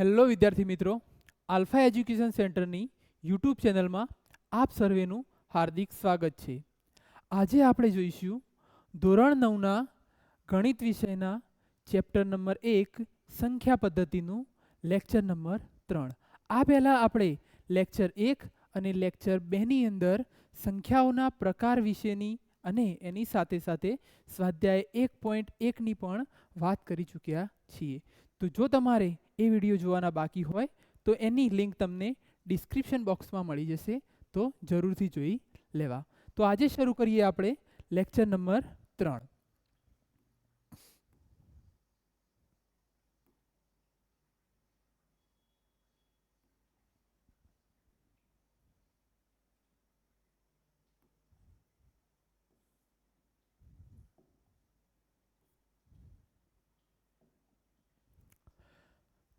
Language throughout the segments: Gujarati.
હેલો વિદ્યાર્થી મિત્રો. આલ્ફા એજ્યુકેશન સેન્ટરની યુટ્યુબ ચેનલમાં આપ સર્વેનું હાર્દિક સ્વાગત છે. આજે આપણે જોઈશું ધોરણ નવના ગણિત વિષયના ચેપ્ટર નંબર એક, સંખ્યા પદ્ધતિનું લેક્ચર નંબર ત્રણ. આ પહેલાં આપણે લેક્ચર એક અને લેક્ચર બેની અંદર સંખ્યાઓના પ્રકાર વિશેની અને એની સાથે સાથે સ્વાધ્યાય એક પોઈન્ટ એકની પણ વાત કરી ચૂક્યા છીએ. તો જો તમારે એ વીડિયો જોવાના બાકી હોય, તો એની લિંક તમને ડિસ્ક્રિપ્શન બોક્સમાં મળી જશે, તો જરૂરથી જોઈ લેવા. તો આજે શરૂ કરીએ આપણે લેક્ચર નંબર ત્રણ.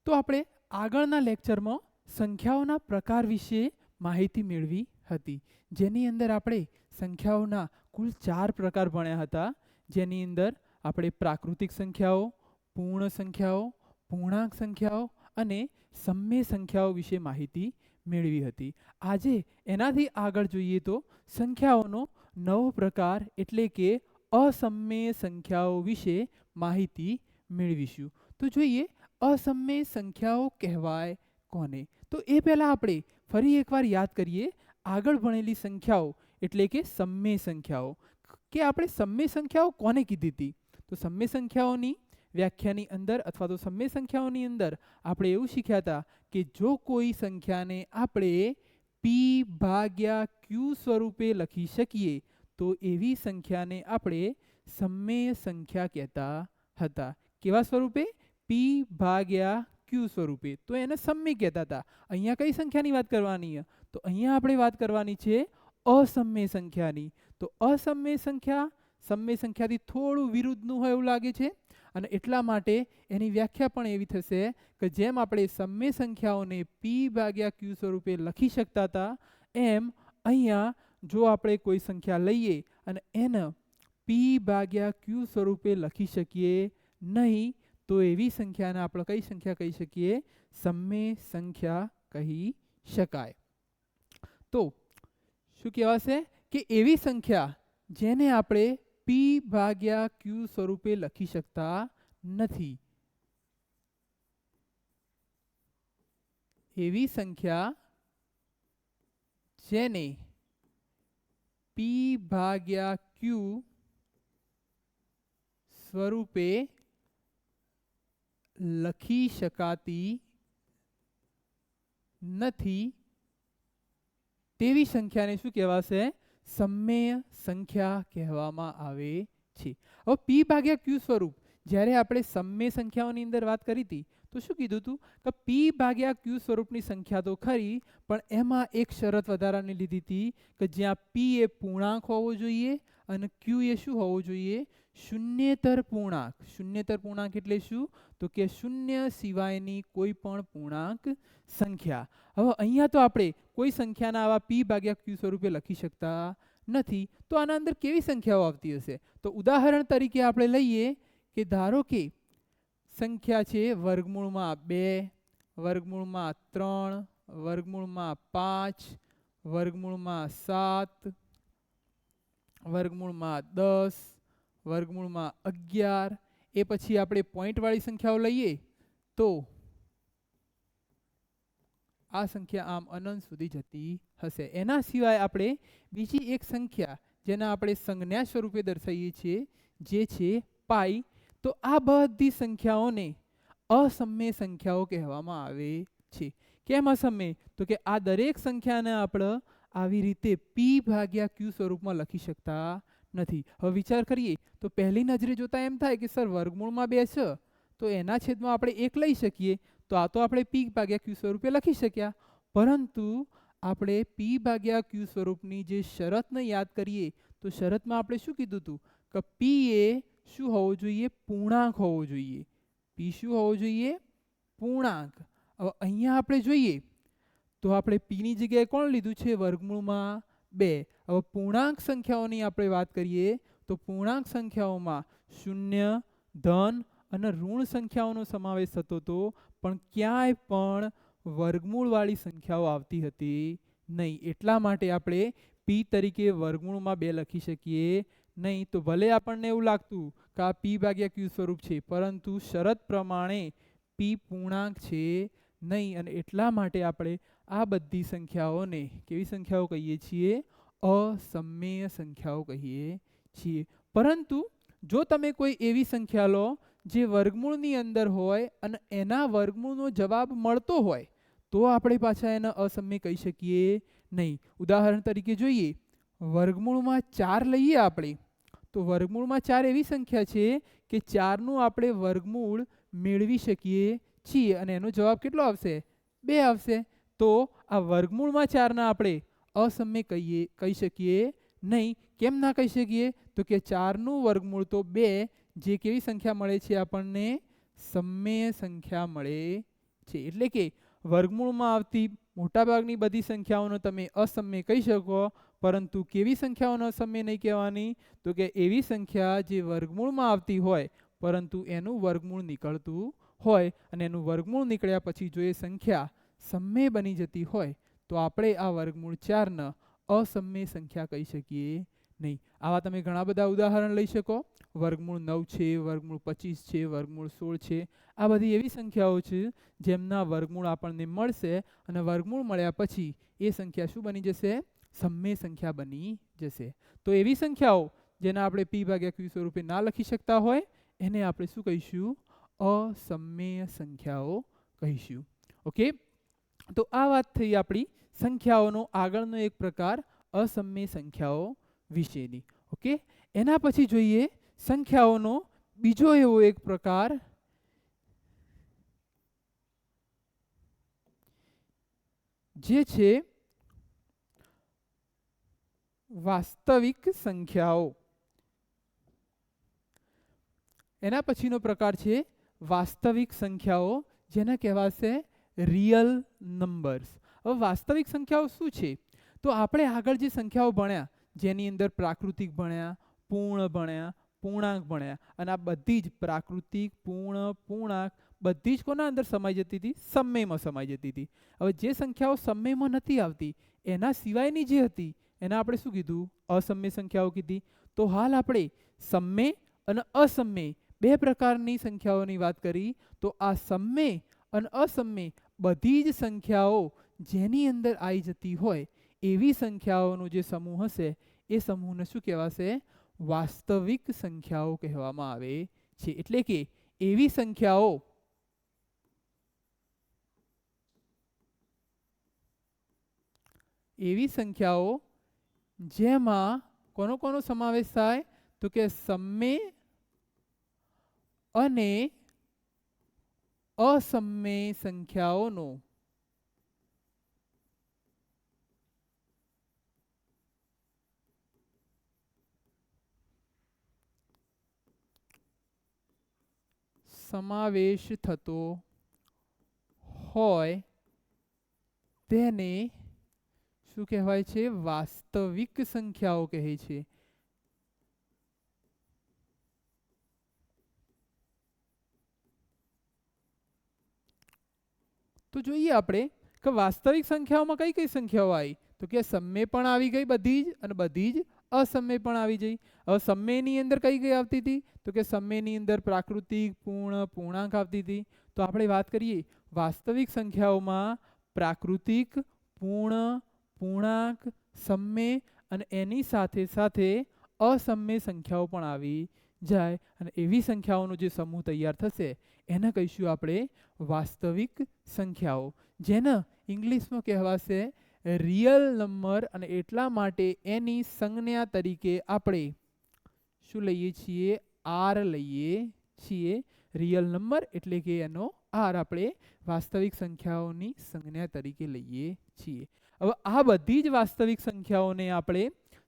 તો આપણે આગળના લેક્ચરમાં સંખ્યાઓના પ્રકાર વિશે માહિતી મેળવી હતી. જેની અંદર આપણે સંખ્યાઓના કુલ ચાર પ્રકાર ભણ્યા હતા. જેની અંદર આપણે પ્રાકૃતિક સંખ્યાઓ, પૂર્ણ સંખ્યાઓ, પૂર્ણાંક સંખ્યાઓ અને સમય સંખ્યાઓ વિશે માહિતી મેળવી હતી. આજે એનાથી આગળ જોઈએ તો સંખ્યાઓનો નવો પ્રકાર એટલે કે અસમ્ય સંખ્યાઓ વિશે માહિતી મેળવીશું. તો જોઈએ અસમય સંખ્યાઓ કહેવાય કોને? તો એ પહેલાં આપણે ફરી એકવાર યાદ કરીએ આગળ ભણેલી સંખ્યાઓ એટલે કે સમય સંખ્યાઓ. કે આપણે સમય સંખ્યાઓ કોને કીધી હતી? તો સમય સંખ્યાઓની વ્યાખ્યાની અંદર અથવા તો સમય સંખ્યાઓની અંદર આપણે એવું શીખ્યા હતા કે જો કોઈ સંખ્યાને આપણે પી ભાગ્યા ક્યુ સ્વરૂપે લખી શકીએ, તો એવી સંખ્યાને આપણે સમય સંખ્યા કહેતા હતા. કેવા સ્વરૂપે? પી ભાગ્યા ક્યુ સ્વરૂપે. તો એને સમય કહેતા હતા. અહીંયા કઈ સંખ્યાની વાત કરવાની છે? તો અહીંયા આપણે વાત કરવાની છે અસમ્ય સંખ્યાની. તો અસમ્ય સંખ્યા સમ્ય સંખ્યાથી થોડું વિરુદ્ધનું હોય એવું લાગે છે. અને એટલા માટે એની વ્યાખ્યા પણ એવી થશે કે જેમ આપણે સમ્ય સંખ્યાઓને પી ભાગ્યા ક્યુ સ્વરૂપે લખી શકતા હતા, એમ અહીંયા જો આપણે કોઈ સંખ્યા લઈએ અને એને પી ભાગ્યા ક્યુ સ્વરૂપે લખી શકીએ નહીં તો એવી સંખ્યાને આપણે કઈ સંખ્યા કહી શકીએ સમય સંખ્યા કહી શકાય તો શું કહેવાશે કે એવી સંખ્યા જેને આપણે પી ભાગ્યા ક્યુ સ્વરૂપે લખી શકતા નથી એવી સંખ્યા જેને પી ભાગ્યા ક્યુ સ્વરૂપે લખી શકાતી નથી. તેવી સંખ્યાને શું કહેવાશે? સમય સંખ્યા કહેવામાં આવે છે. હવે પી ભાગ્યા ક્યુ સ્વરૂપ. જ્યારે આપણે સમ્મેય સંખ્યાઓની અંદર વાત કરી હતી, તો શું કીધું હતું? કે પી ભાગ્યા ક્યુ સ્વરૂપની સંખ્યા તો ખરી, પણ એમાં એક શરત વધારાની લીધી હતી કે જ્યાં પી એ પૂર્ણાંક હોવો જોઈએ અને ક્યુ એ શું હોવું જોઈએ? શૂન્યેતર પૂર્ણાંક શૂન્યેતર પૂર્ણાંક એટલે શું? તો કે શૂન્ય સિવાયની કોઈ પણ પૂર્ણાંક સંખ્યા. હવે અહીંયા તો આપણે કોઈ સંખ્યાના આવા પી ભાગ્યા ક્યુ સ્વરૂપે લખી શકતા નથી. તો આના અંદર કેવી સંખ્યાઓ આવતી હશે? તો ઉદાહરણ તરીકે આપણે લઈએ કે ધારો કે સંખ્યા છે વર્ગમૂળમાં બે, વર્ગમૂળમાં ત્રણ, વર્ગમૂળમાં પાંચ, વર્ગમૂળમાં સાત, વર્ગમૂળમાં દસ વર્ગમૂળમાં અગિયાર, એ પછી આપણે પોઈન્ટવાળી સંખ્યાઓ લઈએ, તો આ સંખ્યા આમ અનંત સુધી જતી હશે. એના સિવાય આપણે બીજી એક સંખ્યા, જેના આપણે સંજ્ઞા સ્વરૂપે દર્શાવીએ છીએ, જે છે પાઈ. તો આ બધી સંખ્યાઓને અસમ્ય સંખ્યાઓ કહેવામાં આવે છે. કેમ અસમય તો કે આ દરેક સંખ્યાને આપણે આવી રીતે પી ભાગ્યા ક્યુ સ્વરૂપમાં લખી શકતા નથી. હવે વિચાર કરીએ, તો પહેલી નજરે જોતા એમ થાય કે સર, વર્ગમૂળમાં બે છે, તો એના છેદમાં આપણે એક લઈ શકીએ. તો આ તો આપણે પી ભાગ્યા ક્યુ સ્વરૂપે લખી શક્યા. પરંતુ આપણે પી ભાગ્યા ક્યુ સ્વરૂપની જે શરતને યાદ કરીએ, તો શરતમાં આપણે શું કીધું હતું કે પી એ શું હોવું જોઈએ? પૂર્ણાંક હોવો જોઈએ. પી શું હોવો જોઈએ? પૂર્ણાંક. હવે અહીંયા આપણે જોઈએ, તો આપણે પીની જગ્યાએ કોણ લીધું છે? વર્ગમૂળમાં બે. હવે પૂર્ણાંક સંખ્યાઓની આપણે વાત કરીએ, તો પૂર્ણાંક સંખ્યાઓમાં શૂન્ય, ધન અને ઋણ સંખ્યાઓનો સમાવેશ થતો હતો, પણ ક્યાંય પણ વર્ગમૂળવાળી સંખ્યાઓ આવતી હતી નહીં. એટલા માટે આપણે પી તરીકે વર્ગમૂળમાં બે લખી શકીએ નહીં. તો ભલે આપણને એવું લાગતું કે આ પી ભાગ્યા ક્યુ સ્વરૂપ છે, પરંતુ શરત પ્રમાણે પી પૂર્ણાંક છે નહીં. અને એટલા માટે આપણે આ બધી સંખ્યાઓને કેવી સંખ્યાઓ કહીએ છીએ? અસમય સંખ્યાઓ કહીએ છીએ. પરંતુ જો તમે કોઈ એવી સંખ્યા લો જે વર્ગમૂળની અંદર હોય અને એના વર્ગમૂળનો જવાબ મળતો હોય, તો આપણે પાછા એને અસમ્ય કહી શકીએ નહીં. ઉદાહરણ તરીકે જોઈએ, વર્ગમૂળમાં ચાર લઈએ આપણે, તો વર્ગમૂળમાં ચાર એવી સંખ્યા છે કે ચારનું આપણે વર્ગમૂળ મેળવી શકીએ છીએ અને એનો જવાબ કેટલો આવશે? બે આવશે. તો આ વર્ગમૂળમાં ચારના આપણે અસમય કહીએ, કહી શકીએ નહીં. કેમ ના કહી શકીએ? તો કે ચારનું વર્ગમૂળ તો બે, જે કેવી સંખ્યા મળે છે આપણને? સમય સંખ્યા મળે છે. એટલે કે વર્ગમૂળમાં આવતી મોટાભાગની બધી સંખ્યાઓનો તમે અસમય કહી શકો, પરંતુ કેવી સંખ્યાઓનો અસમય નહીં કહેવાની? તો કે એવી સંખ્યા જે વર્ગમૂળમાં આવતી હોય, પરંતુ એનું વર્ગમૂળ નીકળતું હોય અને એનું વર્ગમૂળ નીકળ્યા પછી જો એ સંખ્યા સમય બની જતી હોય, તો આપણે આ વર્ગમૂળ ચારને અસમય સંખ્યા કહી શકીએ નહીં. આવા તમે ઘણા બધા ઉદાહરણ લઈ શકો. વર્ગમૂળ નવ છે, વર્ગમૂળ પચીસ છે, વર્ગમૂળ સોળ છે. આ બધી એવી સંખ્યાઓ છે જેમના વર્ગમૂળ આપણને મળશે અને વર્ગમૂળ મળ્યા પછી એ સંખ્યા શું બની જશે? સમય સંખ્યા બની જશે. તો એવી સંખ્યાઓ જેના આપણે પી ભાગ્યા ક્યુ સ્વરૂપે ના લખી શકતા હોય, એને આપણે શું કહીશું? અસમય સંખ્યાઓ કહીશું. ઓકે? તો આ વાત થઈ આપણી સંખ્યાઓનો આગળનો એક પ્રકાર, અસમ્ય સંખ્યાઓ વિશેની. ઓકે? એના પછી જોઈએ સંખ્યાઓનો બીજો એવો એક પ્રકાર, જે છે વાસ્તવિક સંખ્યાઓ. એના પછીનો પ્રકાર છે વાસ્તવિક સંખ્યાઓ, જેને કહેવાશે રિયલ નંબર્સ હવે વાસ્તવિક સંખ્યાઓ શું છે? તો આપણે આગળ જે સંખ્યાઓ ભણ્યા, જેની અંદર પ્રાકૃતિક ભણ્યા, પૂર્ણ ભણ્યા, પૂર્ણાંક ભણ્યા, અને આ બધી જ પ્રાકૃતિક, પૂર્ણ, પૂર્ણાંક, બધી જ કોના અંદર સમાઈ જતી હતી? સમયમાં સમાઈ જતી હતી. હવે જે સંખ્યાઓ સમયમાં નથી આવતી, એના સિવાયની જે હતી, એના આપણે શું કીધું? અસમય સંખ્યાઓ કીધી. તો હાલ આપણે સમય અને અસમય બે પ્રકારની સંખ્યાઓની વાત કરી. તો આ સમય અને અસમય બધી જ સંખ્યાઓ જેની અંદર આવી જતી હોય, એવી સંખ્યાઓનો જે સમૂહ હશે, એ સમૂહને શું કહેવાશે? વાસ્તવિક સંખ્યાઓ કહેવામાં આવે છે. એટલે કે એવી સંખ્યાઓ એવી સંખ્યાઓ જેમાં કોનો કોનો સમાવેશ થાય? તો કે સમય અને અસમય સંખ્યાઓનો. સમાવેશ થતો હોય તેને શું કહેવાય છે? વાસ્તવિક સંખ્યાઓ કહે છે. તો જોઈએ આપણે કે વાસ્તવિક સંખ્યાઓમાં કઈ કઈ સંખ્યાઓ આવી? તો કે સમય પણ આવી ગઈ બધી જ અને બધી જ અસમય પણ આવી જઈ. હવે સમયની અંદર કઈ કઈ આવતી હતી? તો કે સમયની અંદર પ્રાકૃતિક, પૂર્ણ, પૂર્ણાંક આવતી હતી. તો આપણે વાત કરીએ વાસ્તવિક સંખ્યાઓમાં પ્રાકૃતિક, પૂર્ણ, પૂર્ણાંક, સમય અને એની સાથે સાથે અસમય સંખ્યાઓ પણ આવી જાય અને એવી સંખ્યાઓનો જે સમૂહ તૈયાર થશે, એને કહીશું આપણે વાસ્તવિક સંખ્યાઓ. જેને ઇંગ્લિશમાં કહેવાશે રિયલ નંબર અને એટલા માટે એની સંજ્ઞા તરીકે આપણે શું લઈએ છીએ? આર લઈએ છીએ. રિયલ નંબર એટલે કે એનો આર આપણે વાસ્તવિક સંખ્યાઓની સંજ્ઞા તરીકે લઈએ છીએ. હવે આ બધી જ વાસ્તવિક સંખ્યાઓને આપણે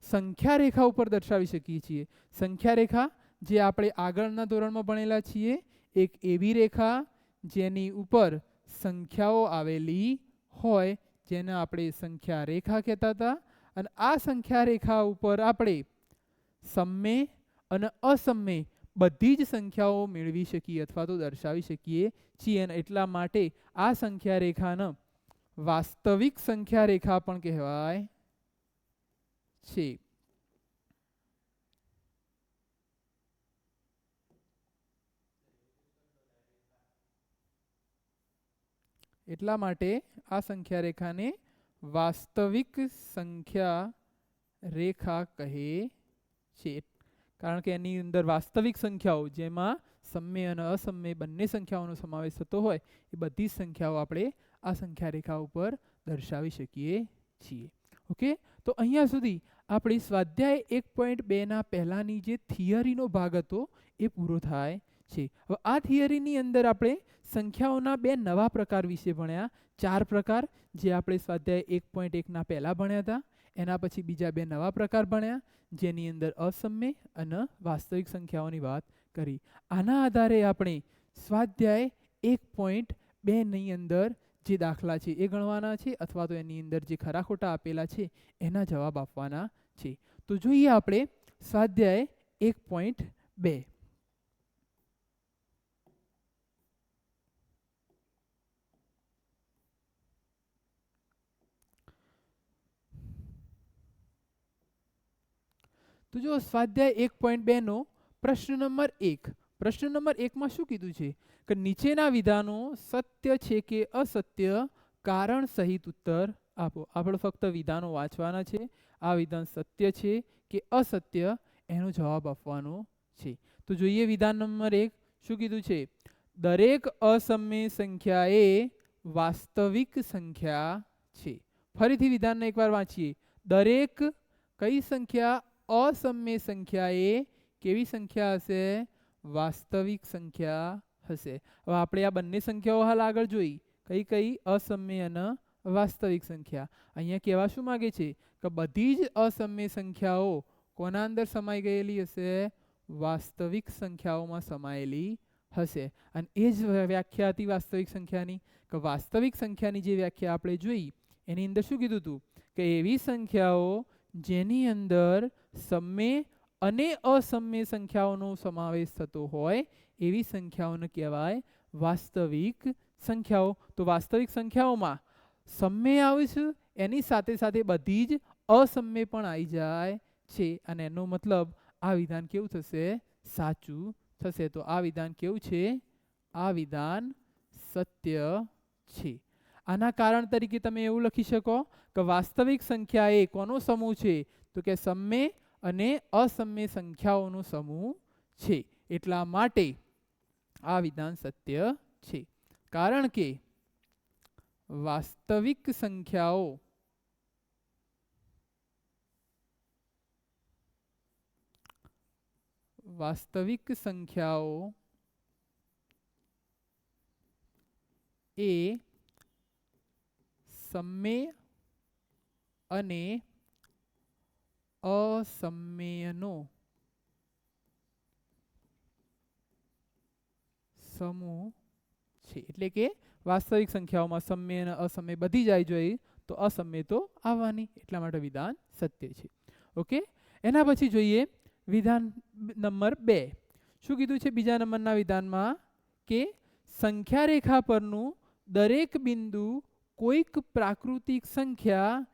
સંખ્યા રેખા ઉપર દર્શાવી શકીએ છીએ. સંખ્યા રેખા જે આપણે આગળના ધોરણમાં ભણેલા છીએ, એક એવી રેખા જેની ઉપર સંખ્યાઓ આવેલી હોય, જેને આપણે સંખ્યા રેખા કહેતા હતા. અને આ સંખ્યા રેખા ઉપર આપણે સમય અને અસમય બધી જ સંખ્યાઓ મેળવી શકીએ અથવા તો દર્શાવી શકીએ છીએ. અને એટલા માટે આ સંખ્યા રેખાને વાસ્તવિક સંખ્યા રેખા પણ કહેવાય છે. એટલા માટે આ સંખ્યા રેખાને વાસ્તવિક સંખ્યા રેખા કહે છે. કારણ કે એની અંદર વાસ્તવિક સંખ્યાઓ, જેમાં સમય અને અસમય બંને સંખ્યાઓનો સમાવેશ થતો હોય, એ બધી સંખ્યાઓ આપણે આ સંખ્યા રેખા ઉપર દર્શાવી શકીએ છીએ. ઓકે? તો અહીંયા સુધી આપણી સ્વાધ્યાય એક પોઈન્ટ બેના પહેલાંની જે થિયરીનો ભાગ હતો, એ પૂરો થાય છે. હવે આ થિયરીની અંદર આપણે સંખ્યાઓના બે નવા પ્રકાર વિશે ભણ્યા. ચાર પ્રકાર, જે આપણે સ્વાધ્યાય એક પોઈન્ટ એકના પહેલાં ભણ્યા હતા. એના પછી બીજા બે નવા પ્રકાર ભણ્યા, જેની અંદર અસમ્ય અને વાસ્તવિક સંખ્યાઓની વાત કરી. આના આધારે આપણે સ્વાધ્યાય એક પોઈન્ટ બેની અંદર જે દાખલા છે એ ગણવાના છે અથવા તો એની અંદર જે ખરા ખોટા આપેલા છે એના જવાબ આપવાના છે. તો જોઈએ આપણે સ્વાધ્યાય એક પોઈન્ટ બે. તો જો સ્વાધ્યાય એક પોઈન્ટ બેનો પ્રશ્ન નંબર એક, પ્રશ્ન નંબર એકમાં શું કીધું છે? કે નીચેના વિધાનો સત્ય છે કે અસત્ય કારણ સહિત ઉત્તર આપો. આપણે ફક્ત વિધાનો વાંચવાના છે. આ વિધાન સત્ય છે કે અસત્ય? એનો જવાબ આપવાનો છે. તો જોઈએ વિધાન નંબર એક, શું કીધું છે? દરેક અસમ્ય સંખ્યા એ વાસ્તવિક સંખ્યા છે. ફરીથી વિધાનને એકવાર વાંચીએ. દરેક કઈ સંખ્યા? અસમ્ય સંખ્યા એ કેવી સંખ્યા હશે વાસ્તવિક સંખ્યા હશે હવે આપણે આ બંને સંખ્યાઓ હાલ આગળ જોઈ કઈ કઈ અસમ્ય અને વાસ્તવિક સંખ્યા અહીંયા કહેવા શું માગે છે કે બધી જ અસમ્ય સંખ્યાઓ કોના અંદર સમાઈ ગયેલી હશે? વાસ્તવિક સંખ્યાઓમાં સમાયેલી હશે। અને એ જ વ્યાખ્યા હતી વાસ્તવિક સંખ્યાની। કે વાસ્તવિક સંખ્યાની જે વ્યાખ્યા આપણે જોઈ, એની અંદર શું કીધું હતું કે એવી સંખ્યાઓ જેની અંદર સમ્ય અને અસમ્ય સંખ્યાઓનો સમાવેશ થતો હોય, એવી સંખ્યાઓને કહેવાય વાસ્તવિક સંખ્યાઓ. તો વાસ્તવિક સંખ્યાઓમાં સમ્ય આવે છે, એની સાથે સાથે બધી જ અસમ્ય પણ આવી જાય છે. અને એનો મતલબ આ વિધાન કેવું થશે? સાચું થશે. તો આ વિધાન કેવું છે? આ વિધાન સત્ય છે. આના કારણ તરીકે તમે એવું લખી શકો કે વાસ્તવિક સંખ્યા એ કોનો સમૂહ છે? તો કે સમય અને અસમ્ય સંખ્યાઓનો સમૂહ છે. એટલા માટે આ વિધાન સત્ય છે. કારણ કે વાસ્તવિક સંખ્યાઓ વાસ્તવિક સંખ્યાઓ એ સમય અને અસમ્મેયનો સમૂહ છે. એટલે કે વાસ્તવિક સંખ્યાઓમાં સમ્ય અને અસમય બધી જાય જોઈએ તો અસમય તો આવવાની. એટલા માટે વિધાન સત્ય છે. ઓકે? એના પછી જોઈએ વિધાન નંબર બે. શું કીધું છે બીજા નંબરના વિધાનમાં? કે સંખ્યા રેખા પરનું દરેક બિંદુ કોઈક પ્રાકૃતિક સંખ્યા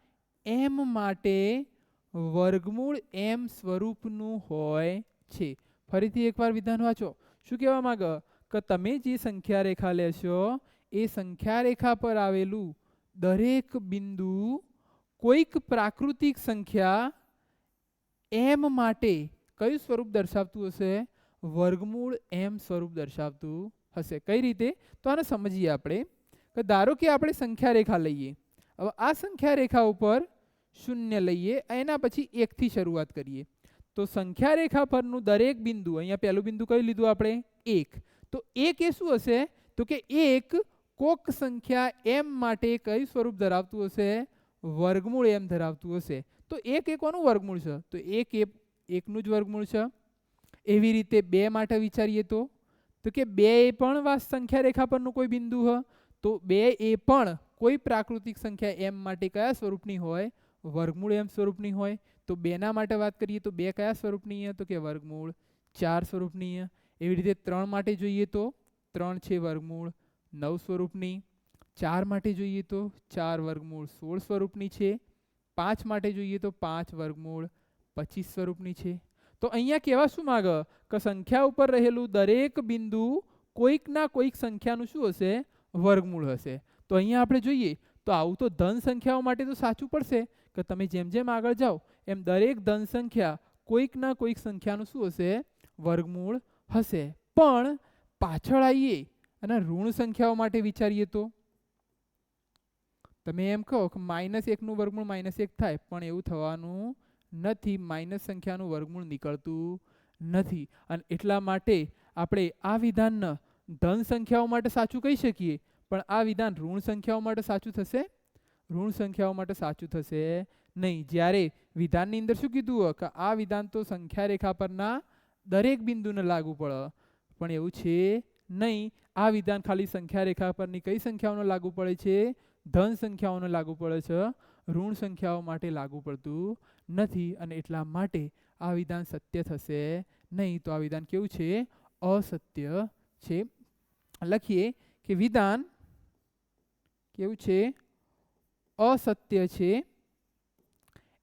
એમ માટે વર્ગમૂળ એમ સ્વરૂપનું હોય છે. ફરીથી એકવાર વિધાન વાંચો. શું કહેવા માંગે? કે તમે જે સંખ્યા રેખા લેશો, એ સંખ્યા રેખા પર આવેલું દરેક બિંદુ કોઈક પ્રાકૃતિક સંખ્યા એમ માટે કયું સ્વરૂપ દર્શાવતું હશે? વર્ગમૂળ એમ સ્વરૂપ દર્શાવતું હશે. કઈ રીતે? તો આને સમજીએ આપણે. કે ધારો કે આપણે સંખ્યા રેખા લઈએ. હવે આ સંખ્યા રેખા ઉપર શૂન્ય લઈએ, એના પછી એકથી શરૂઆત કરીએ. તો સંખ્યા રેખા પરનું દરેક બિંદુ, અહીંયા પહેલું બિંદુ કયું લીધું આપણે? એક. તો એક એ શું હશે? તો કે એક કોક સંખ્યા એમ માટે કયું સ્વરૂપ ધરાવતું હશે? વર્ગમૂળ એમ ધરાવતું હશે. તો એક એ કોનું વર્ગમૂળ છે? તો એક એ એકનું જ વર્ગમૂળ છે. એવી રીતે બે માટે વિચારીએ તો. કે બે એ પણ સંખ્યા રેખા પરનું કોઈ બિંદુ હ. તો બે એ પણ કોઈ પ્રાકૃતિક સંખ્યા એમ માટે કયા સ્વરૂપની હોય? વર્ગમૂળ એમ સ્વરૂપની હોય. તો બેના માટે વાત કરીએ તો બે કયા સ્વરૂપની તો કે વર્ગમૂળ ચાર સ્વરૂપની એવી રીતે ત્રણ માટે જોઈએ તો ત્રણ છે વર્ગમૂળ, નવ સ્વરૂપની. ચાર માટે જોઈએ તો ચાર વર્ગમૂળ, સોળ સ્વરૂપની છે. પાંચ માટે જોઈએ તો પાંચ વર્ગમૂળ, પચીસ સ્વરૂપની છે. તો અહીંયા કહેવા શું માગ કે સંખ્યા ઉપર રહેલું દરેક બિંદુ કોઈકના કોઈક સંખ્યાનું શું હશે? વર્ગમૂળ હશે. તો અહીંયા આપણે જોઈએ, તો આવું તો ધન સંખ્યાઓ માટે તો સાચું પડશે, કે તમે જેમ જેમ આગળ જાઓ, એમ દરેક ધન સંખ્યા કોઈકના કોઈક સંખ્યાનું શું હશે? વર્ગમૂળ હશે. પણ પાછળ આવીએ અને ઋણ સંખ્યાઓ માટે વિચારીએ તો. તમે એમ કહો કે માઇનસ એકનું વર્ગમૂળ માઇનસ એક થાય, પણ એવું થવાનું નથી. માઇનસ સંખ્યાનું વર્ગમૂળ નીકળતું નથી. અને એટલા માટે આપણે આ વિધાનને ધન સંખ્યાઓ માટે સાચું કહી શકીએ, પણ આ વિધાન ઋણ સંખ્યાઓ માટે સાચું થશે? ઋણ સંખ્યાઓ માટે સાચું થશે નહીં. જ્યારે વિધાનની અંદર શું કીધું કે આ વિધાન તો સંખ્યા રેખા પરના દરેક બિંદુને લાગુ પડે. પણ એવું છે નહીં. આ વિધાન ખાલી સંખ્યા રેખા પરની કઈ સંખ્યાઓને લાગુ પડે છે? ધન સંખ્યાઓને લાગુ પડે છે. ઋણ સંખ્યાઓ માટે લાગુ પડતું નથી અને એટલા માટે આ વિધાન સત્ય થશે નહીં. તો આ વિધાન કેવું છે? અસત્ય છે. લખીએ કે વિધાન કેવું છે? અસત્ય છે.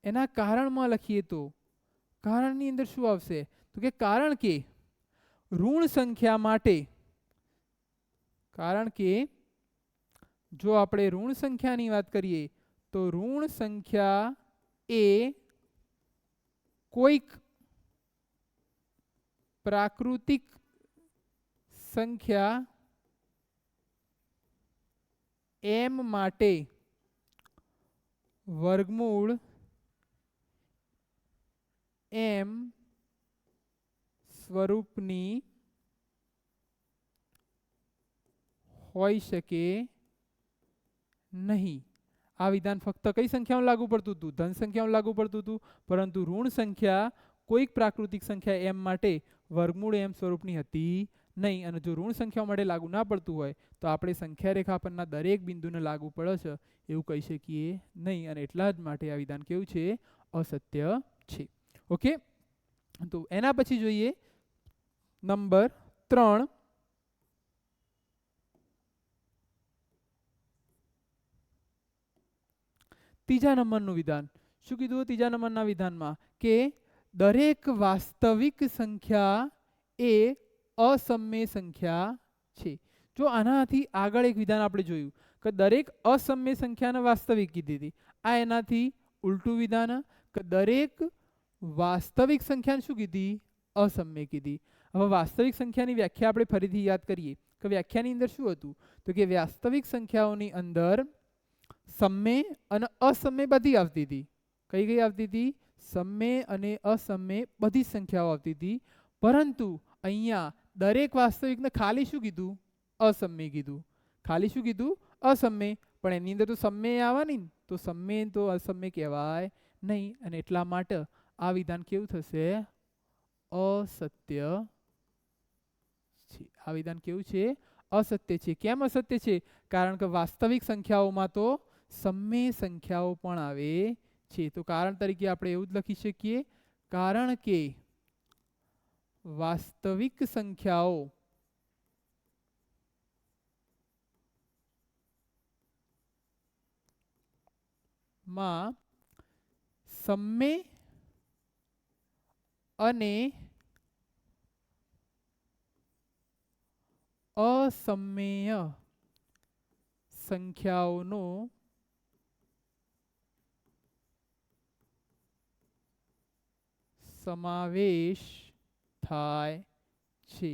એના કારણમાં લખીએ તો કારણની અંદર શું આવશે? તો કે કારણ કે ઋણ સંખ્યા માટે કારણ કે જો આપણે ઋણ સંખ્યાની વાત કરીએ તો ઋણ સંખ્યા એ કોઈક પ્રાકૃતિક સંખ્યા એમ માટે વર્ગમૂળ એમ સ્વરૂપની હોઈ શકે નહીં. આ વિધાન ફક્ત કઈ સંખ્યામાં લાગુ પડતું હતું? ધન સંખ્યામાં લાગુ પડતું હતું, પરંતુ ઋણ સંખ્યા કોઈક પ્રાકૃતિક સંખ્યા એમ માટે વર્ગમૂળ એમ સ્વરૂપની હતી નહીં અને જો ઋણ સંખ્યાઓ માટે લાગુ ના પડતું હોય, તો આપણે સંખ્યા રેખા પરના દરેક બિંદુને લાગુ પડે છે, એવું કહી શકીએ નહીં. અને એટલા જ માટે આ વિધાન કેવું છે? અસત્ય છે. ઓકે? તો એના પછી જોઈએ, નંબર ત્રણ. ત્રીજા નંબરનું વિધાન. શું કીધું ત્રીજા નંબરના વિધાનમાં? કે દરેક વાસ્તવિક સંખ્યા એ અસમય સંખ્યા છે. જો આનાથી આગળ એક વિધાન આપણે જોયું કે દરેક અસમ્ય સંખ્યાને વાસ્તવિક કીધી હતી. આ એનાથી ઉલટું વિધાન કે દરેક વાસ્તવિક સંખ્યાને શું કીધી? અસમ્ય કીધી. હવે વાસ્તવિક સંખ્યાની વ્યાખ્યા આપણે ફરીથી યાદ કરીએ કે વ્યાખ્યાની અંદર શું હતું? તો કે વાસ્તવિક સંખ્યાઓની અંદર સમય અને અસમ્ય બધી આવતી હતી. કઈ કઈ આવતી હતી? સમય અને અસમય બધી સંખ્યાઓ આવતી હતી. પરંતુ અહીંયા દરેક વાસ્તવિકને ખાલી શું કીધું? અસમ્ય કીધું. ખાલી શું કીધું? અસમય પણ એની અંદર તો સમય આવવાની ને. તો સમય તો અસમ્ય કહેવાય નહીં. અને એટલા માટે આ વિધાન કેવું થશે? અસત્ય છે. આ વિધાન કેવું છે? અસત્ય છે. કેમ અસત્ય છે? કારણ કે વાસ્તવિક સંખ્યાઓમાં તો સમય સંખ્યાઓ પણ આવે છે. તો કારણ તરીકે આપણે એવું જ લખી શકીએ. કારણ કે વાસ્તવિક સંખ્યાઓ. માં સમય અને અસમ્મેય સંખ્યાઓનો સમાવેશ થાય છે.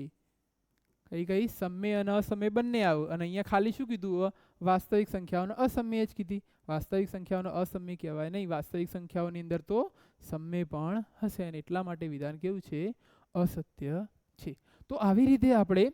કઈ કઈ સમય અને અસમય બંને આવ્યું અને અહીંયા ખાલી શું કીધું? વાસ્તવિક સંખ્યાઓનો અસમય જ કીધી. વાસ્તવિક સંખ્યાઓનો અસમય કહેવાય નહીં. વાસ્તવિક સંખ્યાઓની અંદર તો સમય પણ હશે અને એટલા માટે વિધાન કેવું છે? અસત્ય છે. તો આવી રીતે આપણે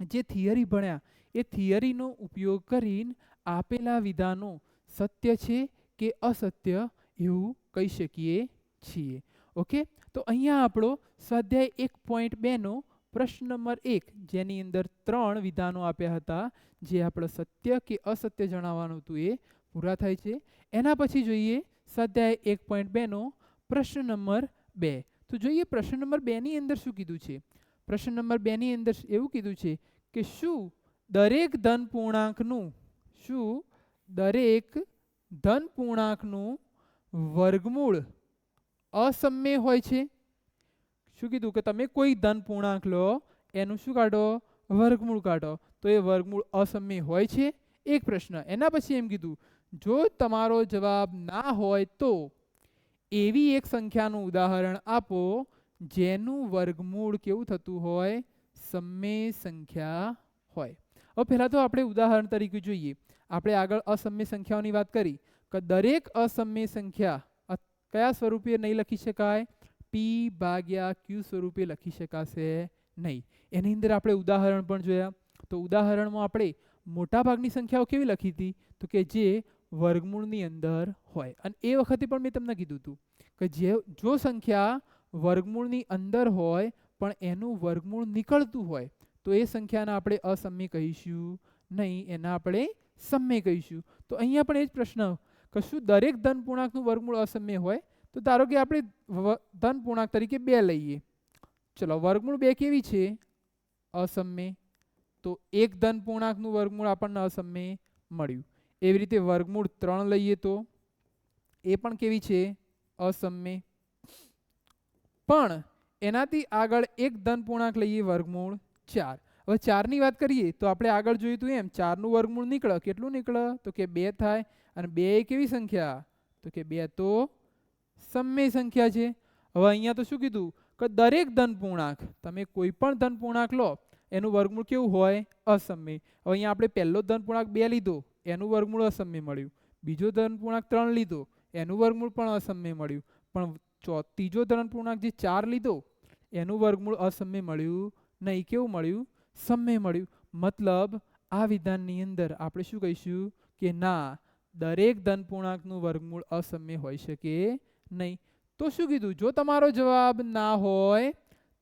જે થિયરી ભણ્યા, એ થિયરીનો ઉપયોગ કરીને આપેલા વિધાનો સત્ય છે કે અસત્ય એવું કહી શકીએ છીએ. ઓકે? તો અહીંયા આપણો સ્વાધ્યાય એક પોઈન્ટ બેનો પ્રશ્ન નંબર એક, જેની અંદર ત્રણ વિધાનો આપ્યા હતા, જે આપણે સત્ય કે અસત્ય જણાવવાનું હતું એ પૂરા થાય છે. એના પછી જોઈએ સ્વાધ્યાય એક પોઈન્ટ બેનો પ્રશ્ન નંબર બે. તો જોઈએ પ્રશ્ન નંબર બેની અંદર શું કીધું છે? પ્રશ્ન નંબર બેની અંદર એવું કીધું છે કે શું દરેક ધન પૂર્ણાંકનું, શું દરેક ધન પૂર્ણાંકનું વર્ગમૂળ અસમ્ય હોય છે? શું કીધું કે તમે કોઈ ધન પૂર્ણાંક લો, એનું શું કાઢો? વર્ગમૂળ કાઢો. તો એ વર્ગમૂળ અસમ્ય હોય છે? એક પ્રશ્ન. એના પછી એમ કીધું, જો તમારો જવાબ ના હોય તો એવી એક સંખ્યાનું ઉદાહરણ આપો, જેનું વર્ગમૂળ કેવું થતું હોય? સમય સંખ્યા હોય. હવે પહેલાં તો આપણે ઉદાહરણ તરીકે જોઈએ. આપણે આગળ અસમ્ય સંખ્યાઓની વાત કરી. કે દરેક અસમ્ય સંખ્યા કયા સ્વરૂપે નહીં લખી શકાય? પી ભાગ્યા ક્યુ સ્વરૂપે લખી શકાશે નહીં. એની અંદર આપણે ઉદાહરણ પણ જોયા. તો ઉદાહરણમાં આપણે મોટાભાગની સંખ્યાઓ કેવી લખી હતી? તો કે જે વર્ગમૂળની અંદર હોય. અને એ વખતે પણ મેં તમને કીધું હતું કે જે, જો સંખ્યા વર્ગમૂળની અંદર હોય, પણ એનું વર્ગમૂળ નીકળતું હોય, તો એ સંખ્યાને આપણે અસમ્ય કહીશું નહીં. એના આપણે સમય કહીશું. તો અહીંયા પણ એ જ પ્રશ્ન કે શું દરેક ધન પૂર્ણાંકનું વર્ગમૂળ અસમ્ય હોય, તો ધારો કે આપણે ધન પૂર્ણાંક તરીકે બે લઈએ. ચલો, વર્ગમૂળ બે કેવી છે? અસમ્ય. તો એક ધન પૂર્ણાંકનું વર્ગમૂળ આપણને અસમ્ય મળ્યું. એવી રીતે વર્ગમૂળ ત્રણ લઈએ તો એ પણ કેવી છે? અસમ્ય. પણ એનાથી આગળ એક ધન પૂર્ણાંક લઈએ વર્ગમૂળ ચાર. હવે ચારની વાત કરીએ, તો આપણે આગળ જોયું હતું એમ, ચારનું વર્ગમૂળ નીકળે, કેટલું નીકળે? તો કે બે થાય. અને બે કેવી સંખ્યા? તો કે બે તો સમય સંખ્યા છે. હવે અહીંયા તો શું કીધું? કે દરેક ધન પૂર્ણાંક, તમે કોઈ પણ ધન પૂર્ણાંક લો, એનું વર્ગમૂળ કેવું હોય? અસમય. હવે અહીંયા આપણે પહેલો ધન પૂર્ણાંક બે લીધો, એનું વર્ગમૂળ અસમય મળ્યું. બીજો ધન પૂર્ણાંક ત્રણ લીધો, એનું વર્ગમૂળ પણ અસમય મળ્યું. પણ ચો, ત્રીજો ધન પૂર્ણાંક જે ચાર લીધો, એનું વર્ગમૂળ અસમય મળ્યું નહીં. કેવું મળ્યું? સમય મળ્યું. મતલબ, આ વિધાનની અંદર આપણે શું કહીશું કે ના દરેક ધન પૂર્ણાંકનું વર્ગમૂળ અસમ્ય હોઈ શકે નહીં. તો શું કીધું? જો તમારો જવાબ ના હોય,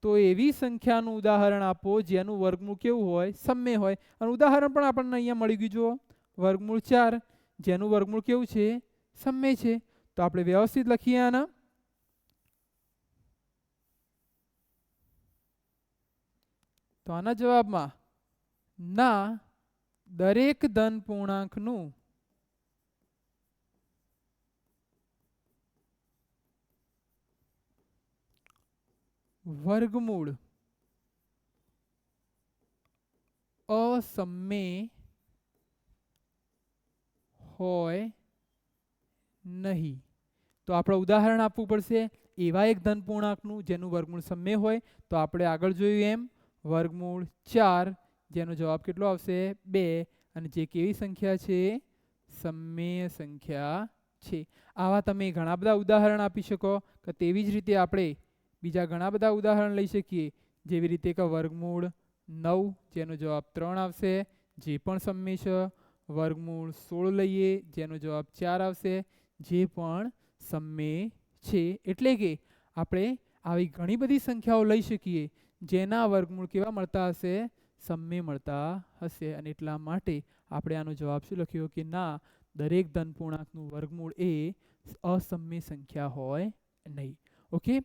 તો એવી સંખ્યાનું ઉદાહરણ આપો જેનું વર્ગમૂળ કેવું હોય? સમય હોય. અને ઉદાહરણ પણ આપણને અહીંયા મળી ગયું, જુઓ. વર્ગમૂળ ચાર. જેનું વર્ગમૂળ કેવું છે? સમ્ય છે. તો આપણે વ્યવસ્થિત લખીએ આના. તો આના જવાબમાં, ના, દરેક ધન પૂર્ણાંકનું વર્ગમૂળ. અસમે હોય નહીં. તો આપણે ઉદાહરણ આપવું પડશે. એવા એક ધન પૂર્ણાંકનું જેનું વર્ગમૂળ સમય હોય, તો આપણે આગળ જોયું એમ, વર્ગમૂળ ચાર, જેનો જવાબ કેટલો આવશે? બે. અને જે કેવી સંખ્યા છે? સમય સંખ્યા છે. આવા તમે ઘણા બધા ઉદાહરણ આપી શકો, કે તેવી જ રીતે આપણે બીજા ઘણા બધા ઉદાહરણ લઈ શકીએ. જેવી રીતે કે વર્ગમૂળ નવ, જેનો જવાબ ત્રણ આવશે. જે પણ સમય છે વર્ગમૂળ સોળ લઈએ, જેનો જવાબ ચાર આવશે. જે પણ સમ્મે છે. એટલે કે આપણે આવી ઘણી બધી સંખ્યાઓ લઈ શકીએ. જેના વર્ગમૂળ કેવા મળતા હશે? સમય મળતા હશે. અને એટલા માટે આપણે આનો જવાબ શું લખ્યો કે ના, દરેક ધન પૂર્ણાંકનું વર્ગમૂળ એ અસમ્ય સંખ્યા હોય નહીં. ઓકે?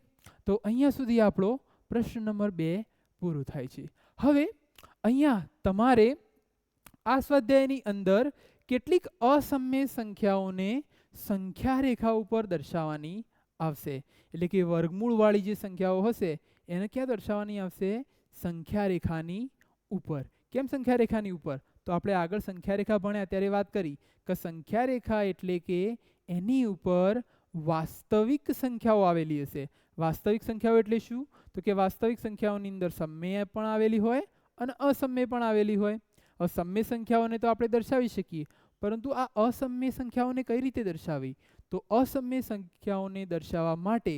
તો અહીંયા સુધી આપણો પ્રશ્ન નંબર બે પૂરો થાય છે. હવે અહીંયા તમારે આ સ્વાધ્યાયની અંદર કેટલીક અસમ્ય સંખ્યાઓને સંખ્યા રેખા ઉપર દર્શાવવાની આવશે. એટલે કે વર્ગમૂળવાળી જે સંખ્યાઓ હશે, એને ક્યાં દર્શાવવાની આવશે? સંખ્યા રેખાની ઉપર. કેમ સંખ્યા રેખાની ઉપર? તો આપણે આગળ સંખ્યા રેખા ભણ્યા, ત્યારે વાત કરી કે સંખ્યા રેખા એટલે કે એની ઉપર વાસ્તવિક સંખ્યાઓ આવેલી હશે. વાસ્તવિક સંખ્યાઓ એટલે શું? તો કે વાસ્તવિક સંખ્યાઓની અંદર સમય પણ આવેલી હોય અને અસમ્ય પણ આવેલી હોય. અસમ્ય સંખ્યાઓને તો આપણે દર્શાવી શકીએ, પરંતુ આ અસમ્ય સંખ્યાઓને કઈ રીતે દર્શાવી? તો અસમ્ય સંખ્યાઓને દર્શાવવા માટે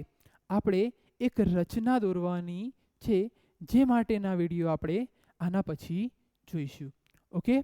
આપણે એક રચના દોરવાની છે, જે માટેના વીડિયો આપણે આના પછી જોઈશું. ઓકે?